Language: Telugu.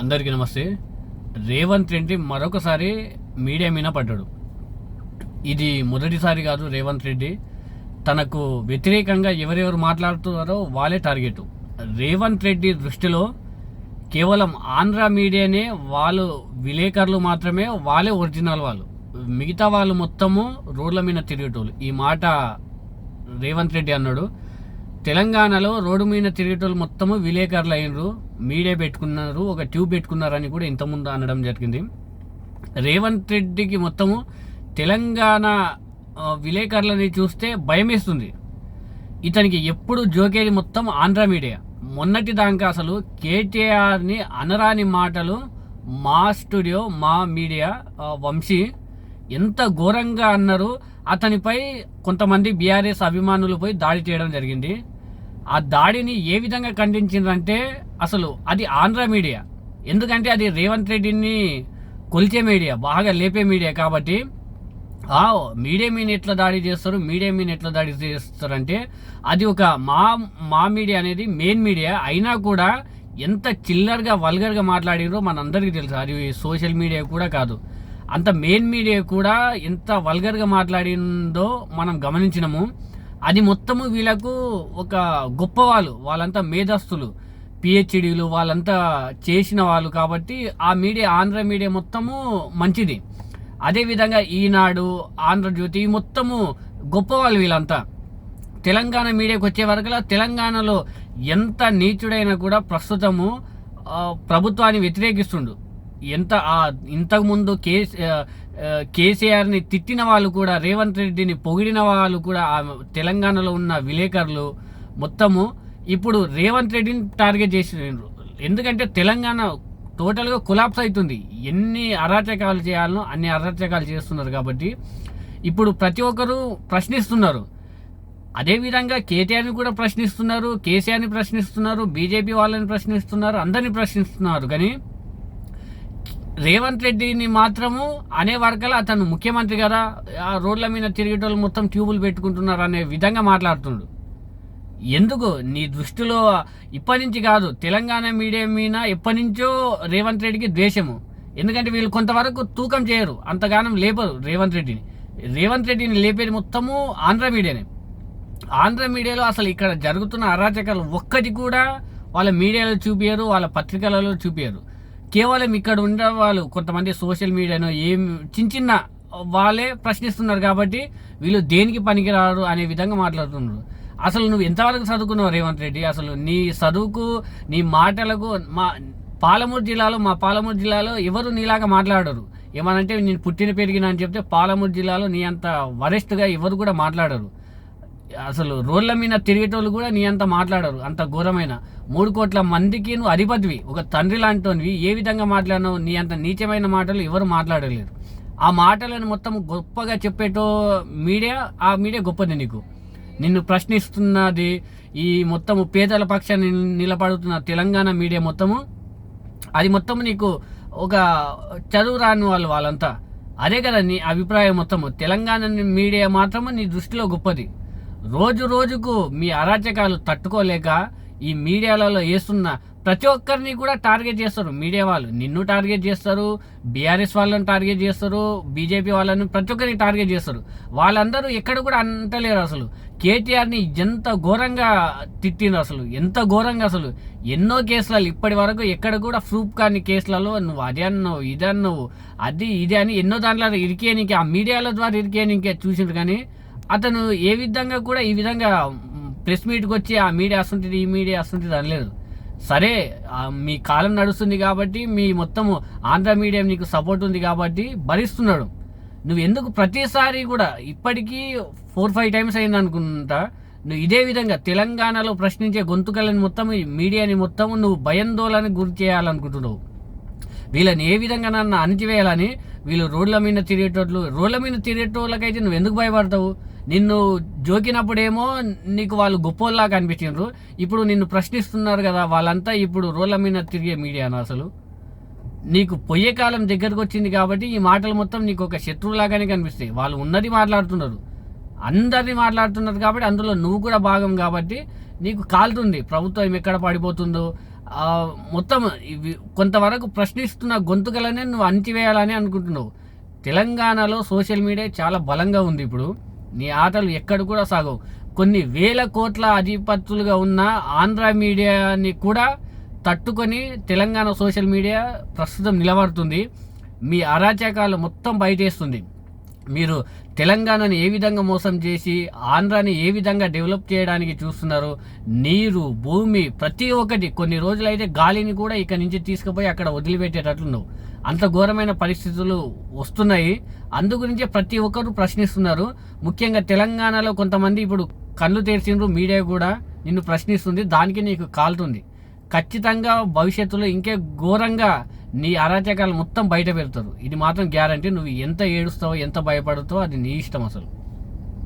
అందరికీ నమస్తే. రేవంత్ రెడ్డి మరొకసారి మీడియా మీద పడ్డాడు. ఇది మొదటిసారి కాదు రేవంత్ రెడ్డి. తనకు వ్యతిరేకంగా ఎవరెవరు మాట్లాడుతున్నారో వాళ్ళే టార్గెట్. రేవంత్ రెడ్డి దృష్టిలో కేవలం ఆంధ్ర మీడియానే వాళ్ళు విలేకరులు మాత్రమే వాళ్ళే ఒరిజినల్ వాళ్ళు. మిగతా వాళ్ళు మొత్తము రోడ్ల మీద తిరిగేటోళ్ళు. ఈ మాట రేవంత్ రెడ్డి అన్నాడు. తెలంగాణలో రోడ్డు మీద తిరిగేటోళ్ళు మొత్తము విలేకరులు అయినరు. మీడియా పెట్టుకున్నారు ఒక ట్యూబ్ పెట్టుకున్నారని కూడా ఇంతకుముందు అనడం జరిగింది. రేవంత్ రెడ్డికి మొత్తము తెలంగాణ విలేకరులని చూస్తే భయమేస్తుంది. ఇతనికి ఎప్పుడు జోకేది మొత్తం ఆంధ్ర మీడియా. మొన్నటి దాకా అసలు కేటీఆర్ని అనరాని మాటలు మా స్టూడియో మా మీడియా వంశీ ఎంత ఘోరంగా అన్నారు. అతనిపై కొంతమంది బీఆర్ఎస్ అభిమానులు పోయి దాడి చేయడం జరిగింది. ఆ దాడిని ఏ విధంగా ఖండించిందంటే అసలు అది ఆంధ్ర మీడియా. ఎందుకంటే అది రేవంత్ రెడ్డిని కొలిచే మీడియా బాగా లేపే మీడియా కాబట్టి ఆ మీడియా మీద ఎట్లా దాడి చేస్తారు మీడియా మీద ఎట్లా దాడి చేస్తారంటే అది ఒక మా మా మీడియా అనేది మెయిన్ మీడియా. అయినా కూడా ఎంత చిల్లర్గా వల్గర్గా మాట్లాడిరో మనందరికీ తెలుసు. అది సోషల్ మీడియా కూడా కాదు. అంత మెయిన్ మీడియా కూడా ఎంత వల్గర్గా మాట్లాడిందో మనం గమనించినము. అది మొత్తము వీళ్ళకు ఒక గొప్ప వాళ్ళు వాళ్ళంతా మేధస్తులు. పిహెచ్డీలు వాళ్ళంతా చేసిన వాళ్ళు కాబట్టి ఆ మీడియా ఆంధ్ర మీడియా మొత్తము మంచిది. అదేవిధంగా ఈనాడు ఆంధ్రజ్యోతి మొత్తము గొప్పవాళ్ళు వీళ్ళంతా. తెలంగాణ మీడియాకి వచ్చే వరకు తెలంగాణలో ఎంత నీచుడైనా కూడా ప్రస్తుతము ప్రభుత్వాన్ని వ్యతిరేకిస్తుండు. ఎంత ఇంతకుముందు కేసీ కేసీఆర్ని తిట్టిన వాళ్ళు కూడా రేవంత్ రెడ్డిని పొగిడిన వాళ్ళు కూడా తెలంగాణలో ఉన్న విలేకరులు మొత్తము ఇప్పుడు రేవంత్ రెడ్డిని టార్గెట్ చేసిండ్రు ఎందుకంటే తెలంగాణ టోటల్గా కొలాప్స్ అవుతుంది. ఎన్ని అరాచకాలు చేయాలనో అన్ని అరాచకాలు చేస్తున్నారు కాబట్టి. ఇప్పుడు ప్రతి ఒక్కరూ ప్రశ్నిస్తున్నారు. అదేవిధంగా కేటీఆర్ని కూడా ప్రశ్నిస్తున్నారు కేసీఆర్ని ప్రశ్నిస్తున్నారు బీజేపీ వాళ్ళని ప్రశ్నిస్తున్నారు అందరిని ప్రశ్నిస్తున్నారు. కానీ రేవంత్ రెడ్డిని మాత్రము అనే వరకలా అతను ముఖ్యమంత్రి కదా ఆ రోడ్ల మీద తిరిగేటోళ్ళు మొత్తం ట్యూబులు పెట్టుకుంటున్నారు అనే విధంగా మాట్లాడుతున్నాడు ఎందుకు? నీ దృష్టిలో ఇప్పటి నుంచి కాదు తెలంగాణ మీడియా మీద ఎప్పటి నుంచో రేవంత్ రెడ్డికి ద్వేషము. ఎందుకంటే వీళ్ళు కొంతవరకు తూకం చేయరు అంతగానం లేపరు రేవంత్ రెడ్డిని. రేవంత్ రెడ్డిని లేపేది మొత్తము ఆంధ్ర మీడియానే. ఆంధ్ర మీడియాలో అసలు ఇక్కడ జరుగుతున్న అరాచకాలు ఒక్కటి కూడా వాళ్ళ మీడియాలో చూపించరు వాళ్ళ పత్రికలలో చూపించరు కేవలం ఇక్కడ ఉండే వాళ్ళు కొంతమంది సోషల్ మీడియాను ఏం చిన్న చిన్న వాళ్ళే ప్రశ్నిస్తున్నారు కాబట్టి వీళ్ళు దేనికి పనికిరారు అనే విధంగా మాట్లాడుతున్నారు. అసలు నువ్వు ఎంతవరకు చదువుకున్నావు రేవంత్ రెడ్డి? అసలు నీ చదువుకు నీ మాటలకు మా పాలమూరు జిల్లాలో మా పాలమూరు జిల్లాలో ఎవరు నీలాగా మాట్లాడరు. ఏమనంటే నేను పుట్టిన పెరిగిన అని చెప్తే పాలమూరు జిల్లాలో నీ అంత వరెస్ట్గా ఎవరు కూడా మాట్లాడరు. అసలు రోడ్ల మీద తిరిగేటోళ్ళు కూడా నీ అంత మాట్లాడరు అంత ఘోరమైన. మూడు కోట్ల మందికి నువ్వు అధిపతివి. ఒక తండ్రి లాంటివి ఏ విధంగా మాట్లాడినావు నీ అంత నీచమైన మాటలు ఎవరు మాట్లాడలేరు. ఆ మాటలను మొత్తం గొప్పగా చెప్పేటో మీడియా ఆ మీడియా గొప్పది నీకు. నిన్ను ప్రశ్నిస్తున్నది ఈ మొత్తము పేదల పక్షాన్ని నిలబడుతున్న తెలంగాణ మీడియా మొత్తము. అది మొత్తం నీకు ఒక చదువు రాని వాళ్ళు వాళ్ళంతా. అదే కదా నీ అభిప్రాయం మొత్తము. తెలంగాణ మీడియా మాత్రము నీ దృష్టిలో గొప్పది. రోజు రోజుకు మీ అరాచకాలు తట్టుకోలేక ఈ మీడియాలలో వేస్తున్న ప్రతి ఒక్కరిని కూడా టార్గెట్ చేస్తారు. మీడియా వాళ్ళు నిన్ను టార్గెట్ చేస్తారు బీఆర్ఎస్ వాళ్ళని టార్గెట్ చేస్తారు బీజేపీ వాళ్ళని ప్రతి ఒక్కరిని టార్గెట్ చేస్తారు. వాళ్ళందరూ ఎక్కడ కూడా అంటలేరు అసలు. కేటీఆర్ని ఎంత ఘోరంగా తిట్టిండ్రు అసలు ఎంత ఘోరంగా అసలు. ఎన్నో కేసులలో ఇప్పటి వరకు ఎక్కడ కూడా ప్రూఫ్ కాని కేసులలో నువ్వు అది అన్నావు ఇది అన్నావు అది ఇది అని ఎన్నో దాంట్లో ఇరికేయనికి ఆ మీడియాల ద్వారా ఇరికేయనికే చూసిండ్రు కానీ అతను ఏ విధంగా కూడా ఈ విధంగా ప్రెస్ మీట్కి వచ్చి ఆ మీడియా వస్తుంటుంది ఈ మీడియా వస్తుంటుంది అనలేదు. సరే మీ కాలం నడుస్తుంది కాబట్టి మీ మొత్తము ఆంధ్ర మీడియా నీకు సపోర్ట్ ఉంది కాబట్టి భరిస్తున్నాడు. నువ్వు ఎందుకు ప్రతిసారి కూడా ఇప్పటికీ ఫోర్ ఫైవ్ టైమ్స్ అయింది అనుకుంటా నువ్వు ఇదే విధంగా తెలంగాణలో ప్రశ్నించే గొంతుకలని మొత్తం ఈ మీడియాని మొత్తం నువ్వు భయాందోళనకు గురి చేయాలనుకుంటున్నావు. వీళ్ళని ఏ విధంగా నన్ను అణిచివేయాలని వీళ్ళు రోడ్ల మీద తిరిగేటోళ్ళు రోడ్ల మీద తిరిగేటోళ్ళకైతే నువ్వు ఎందుకు భయపడతావు? నిన్ను జోకినప్పుడేమో నీకు వాళ్ళు గొప్పోళ్ళలాగా అనిపించారు ఇప్పుడు నిన్ను ప్రశ్నిస్తున్నారు కదా వాళ్ళంతా ఇప్పుడు రోళ్ళ మీద తిరిగే మీడియాను అసలు? నీకు పొయ్యే కాలం దగ్గరకు వచ్చింది కాబట్టి ఈ మాటలు మొత్తం నీకు ఒక శత్రువులాగానే కనిపిస్తాయి. వాళ్ళు ఉన్నది మాట్లాడుతున్నారు. అందరినీ మాట్లాడుతున్నారు కాబట్టి అందులో నువ్వు కూడా భాగం కాబట్టి నీకు కాలుతుంది. ప్రభుత్వం ఎక్కడ పడిపోతుందో మొత్తం ఇవి కొంతవరకు ప్రశ్నిస్తున్న గొంతుకలనే నువ్వు అణిచివేయాలని అనుకుంటున్నావు. తెలంగాణలో సోషల్ మీడియా చాలా బలంగా ఉంది ఇప్పుడు. నీ ఆటలు ఎక్కడ కూడా సాగవు. కొన్ని వేల కోట్ల అధిపతులుగా ఉన్న ఆంధ్ర మీడియాని కూడా తట్టుకొని తెలంగాణ సోషల్ మీడియా ప్రస్తుతం నిలబడుతుంది. మీ అరాచకాలు మొత్తం బయటేస్తుంది. మీరు తెలంగాణను ఏ విధంగా మోసం చేసి ఆంధ్రాని ఏ విధంగా డెవలప్ చేయడానికి చూస్తున్నారు నీరు భూమి ప్రతి ఒక్కటి కొన్ని రోజులైతే గాలిని కూడా ఇక్కడ నుంచి తీసుకుపోయి అక్కడ వదిలిపెట్టేటట్లున్నావు. అంత ఘోరమైన పరిస్థితులు వస్తున్నాయి. అందుగురించే ప్రతి ఒక్కరు ప్రశ్నిస్తున్నారు. ముఖ్యంగా తెలంగాణలో కొంతమంది ఇప్పుడు కళ్ళు తెరిచిండ్రు మీడియా కూడా నిన్ను ప్రశ్నిస్తుంది దానికి నీకు కాలుతుంది. ఖచ్చితంగా భవిష్యత్తులో ఇంకే ఘోరంగా నీ అరాచకాలు మొత్తం బయట పెడతారు. ఇది మాత్రం గ్యారంటీ నువ్వు ఎంత ఏడుస్తావో ఎంత భయపడతావో అది నీ ఇష్టం అసలు.